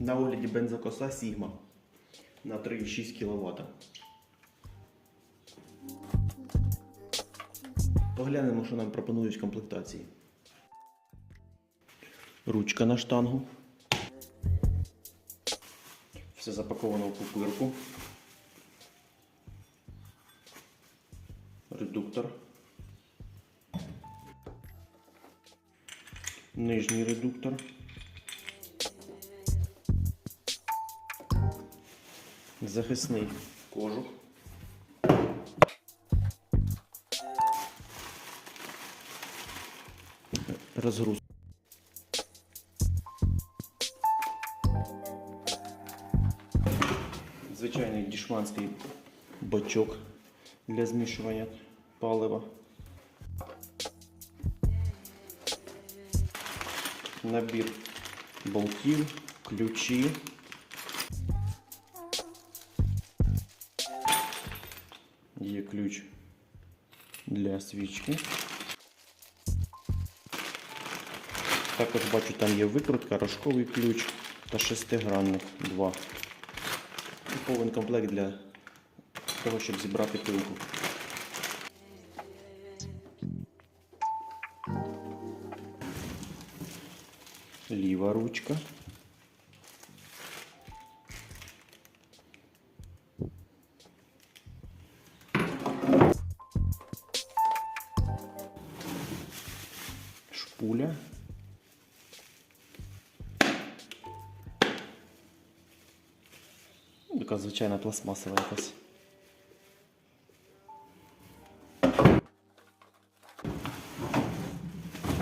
На огляді бензокоса Sigma на 3,6 кВт. Поглянемо, що нам пропонують в комплектації. Ручка на штангу. Все запаковано в пупирку. Редуктор. Нижній редуктор. Захисний кожух. Розгруз. Звичайний дішманський бачок для змішування палива. Набір болтів, ключі. Є ключ для свічки. Також бачу, там є викрутка, рожковий ключ та шестигранник 2. І повен комплект для того, щоб зібрати пилку. Ліва ручка. Шпуля. Ну, Така звичайна пластмасова якась.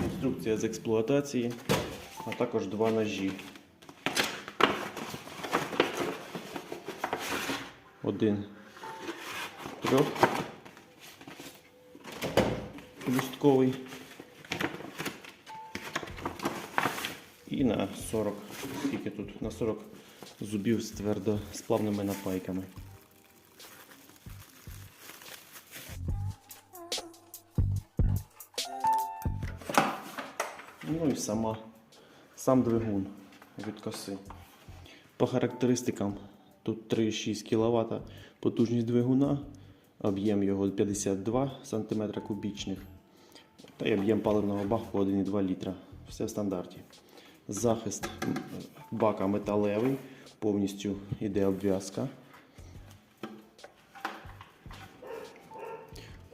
Інструкція з експлуатації, а також два ножі. Один трьох і на 40, скільки тут? На 40 зубів з твердосплавними напайками. Ну і сама, сам двигун від коси. По характеристикам тут 3,6 кВт потужність двигуна, об'єм його 52 см кубічних та й об'єм паливного баку 1,2 літра. Все в стандарті. Захист бака металевий, повністю йде обв'язка.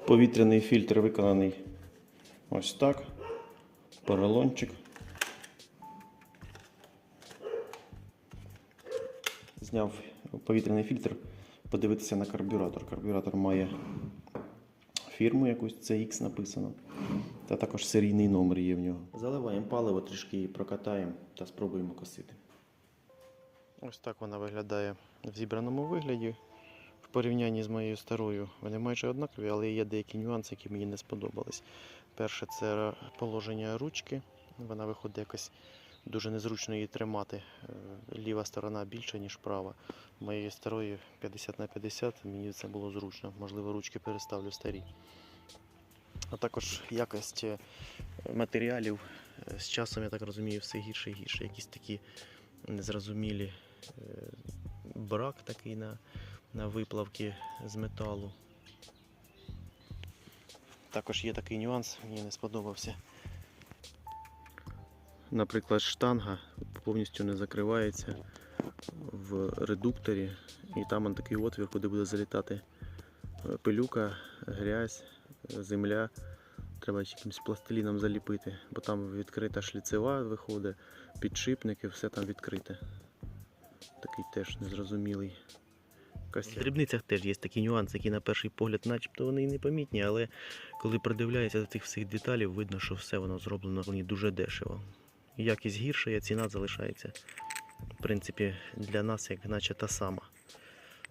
Повітряний фільтр виконаний ось так. Поролончик. Зняв повітряний фільтр, подивитися на карбюратор. Карбюратор має фірму якусь, CX написано. Та також серійний номер є в нього. Заливаємо паливо, трішки її прокатаємо та спробуємо косити. Ось так вона виглядає в зібраному вигляді. В порівнянні з моєю старою вони майже однакові, але є деякі нюанси, які мені не сподобались. Перше, це положення ручки. Вона виходить якось дуже незручно її тримати. Е, Ліва сторона більша, ніж права. Моєї старої 50 на 50 мені це було зручно. Можливо, ручки переставлю старі. А також якість е, матеріалів е, з часом, я так розумію, все гірше і гірше. Якісь такі незрозумілі е, брак такий на, на виплавки з металу. Також є такий нюанс, мені не сподобався. Наприклад, штанга повністю не закривається в редукторі, і там он такий отвір, куди буде залітати пилюка, грязь, земля. Треба якимось пластиліном заліпити, бо там відкрита шліцева виходить, підшипники, все там відкрите. Такий теж незрозумілий. В дрібницях теж є такі нюанси, які на перший погляд, начебто вони і непомітні, але коли придивляєшся до цих всіх деталей, видно, що все воно зроблено мені дуже дешево. Якість гірша, а ціна залишається. В принципі, для нас як наче та сама.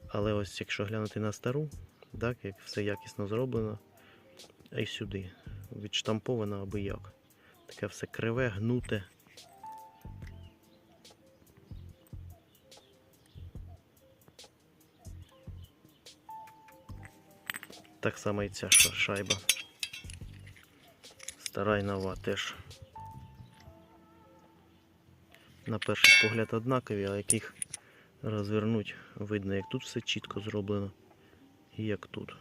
Але ось якщо глянути на стару, так, як все якісно зроблено, а й сюди. Відштамповано аби як. Таке все криве, гнуте. Так само і ця шайба. Стара й нова теж. на перший погляд однакові, а яких розвернуть, видно, як тут все чітко зроблено і як тут.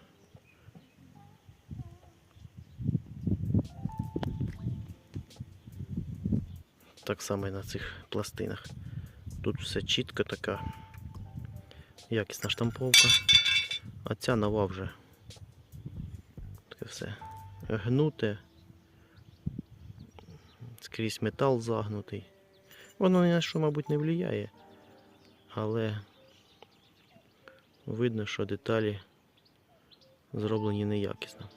Так само і на цих пластинах. Тут все чітко така якісна штамповка. А ця нова вже таке все гнуте. Скрізь метал загнутий. Воно ні на що, мабуть, не впливає, але видно, що деталі зроблені неякісно.